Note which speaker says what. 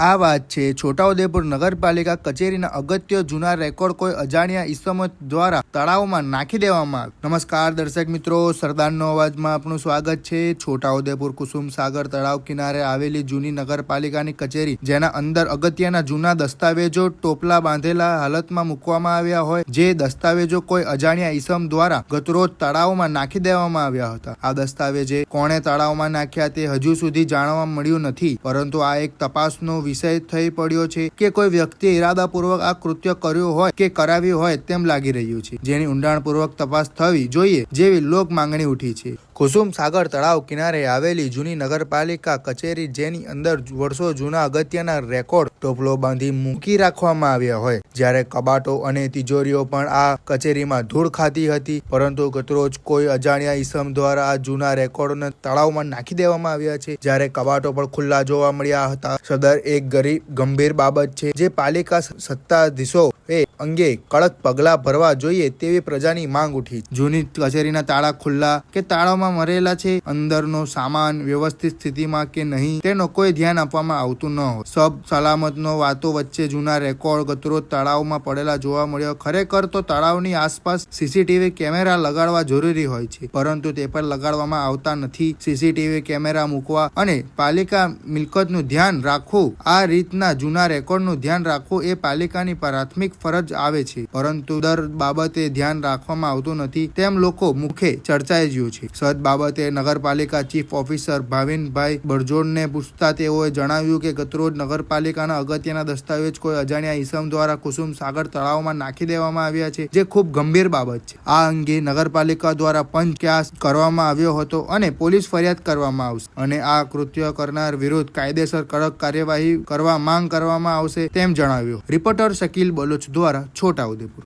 Speaker 1: આ વાત છે. છોટાઉદેપુર નગરપાલિકા કચેરીના અગત્ય જૂના રેકોર્ડ કોઈ અજાણ્યા ઈસમો દ્વારા તળાવમાં નાખી દેવામાં નમસ્કાર દર્શક મિત્રો સરદારનો અવાજમાં આપનું સ્વાગત છે. છોટાઉદેપુર કુસુમ સાગર તળાવ કિનારે આવેલી જૂની નગરપાલિકાની કચેરી, જેના અંદર અગત્યના જૂના દસ્તાવેજો ટોપલા બાંધેલા હાલતમાં મૂકવામાં આવ્યા હોય, જે દસ્તાવેજો કોઈ અજાણ્યા ઈસમ દ્વારા ગતરોજ તળાવમાં નાખી દેવામાં આવ્યા હતા. આ દસ્તાવેજે કોણે તળાવમાં નાખ્યા તે હજુ સુધી જાણવા મળ્યું નથી, પરંતુ આ એક તપાસનો વિષય થઈ પડ્યો છે કે કોઈ વ્યક્તિએ ઇરાદાપૂર્વક આ કૃત્ય કર્યું હોય કે કરાવ્યું હોય તેમ લાગી રહ્યું છે. જેની ઊંડાણપૂર્વક તપાસ થવી જોઈએ જેવી લોક માંગણી ઉઠી છે. કુસુમ સાગર તળાવ કિનારે આવેલી જૂની નગરપાલિકા કચેરી જેની અંદર વર્ષો જૂના અગત્યના રેકોર્ડ ટોપલો બાંધી મૂકી રાખવામાં આવ્યા હોય. જ્યારે કબાટો અને તિજોરીઓ પણ આ કચેરીમાં ધૂળ ખાતી હતી, પરંતુ ગતરોજ કોઈ અજાણ્યા ઈસમ દ્વારા આ જૂના રેકોર્ડોને તળાવમાં નાખી દેવામાં આવ્યા છે. જ્યારે કબાટો પણ ખુલ્લા જોવા મળ્યા હતા, સદર એક ગરીબ, ગંભીર બાબત છે જે પાલિકા સત્તાધીશો એ અંગે કડક પગલાં ભરવા જોઈએ તેવી પ્રજાની માંગ ઉઠી. જૂની કચેરીના તાળા ખુલ્લા કે તાળામાં મરેલા છે. અંદરનો સામાન, વ્યવસ્થિત સ્થિતિમાં કે નહીં, તેનો કોઈ ધ્યાન આપવામાં આવતું ન હોય. સબ સલામતનો વાતો વચ્ચે જૂના રેકોર્ડ ગતરો તળાવમાં પડેલા જોવા મળ્યો. ખરેખર તો તળાવની આસપાસ સીસીટીવી કેમેરા લગાડવા જરૂરી હોય છે, પરંતુ તે પર લગાડવામાં આવતા નથી. સીસીટીવી કેમેરા મૂકવા અને પાલિકા મિલકતનું ધ્યાન રાખવું, આ રીતના જૂના રેકોર્ડનું ધ્યાન રાખવું એ પાલિકાની પ્રાથમિક ફરજ આવે છે. પરંતુ દર બાબતે ધ્યાન રાખવામાં આવતું નથી, તેમ લોકો મુખે ચર્ચાઈ ગયું છે. સદ બાબતે નગરપાલિકા ચીફ ઓફિસર ભાવિનભાઈ બરજોડને પૂછતા તેઓએ જણાવ્યું કે, ગતરોજ નગરપાલિકાના અગત્યના દસ્તાવેજ કોઈ અજાણ્યા ઈસમ દ્વારા કુસુમ સાગર તળાવમાં નાખી દેવામાં આવ્યા છે, જે ખૂબ ગંભીર બાબત છે. આ અંગે નગરપાલિકા દ્વારા પંચ ક્યાસ કરવામાં આવ્યો હતો અને પોલીસ ફરિયાદ કરવામાં આવશે અને આ કૃત્ય કરનાર વિરુદ્ધ કાયદેસર કડક કાર્યવાહી કરવા માંગ કરવામાં આવશે તેમ જણાવ્યું. રિપોર્ટર શકીલ બલોચ દ્વારા છોટાઉદેપુર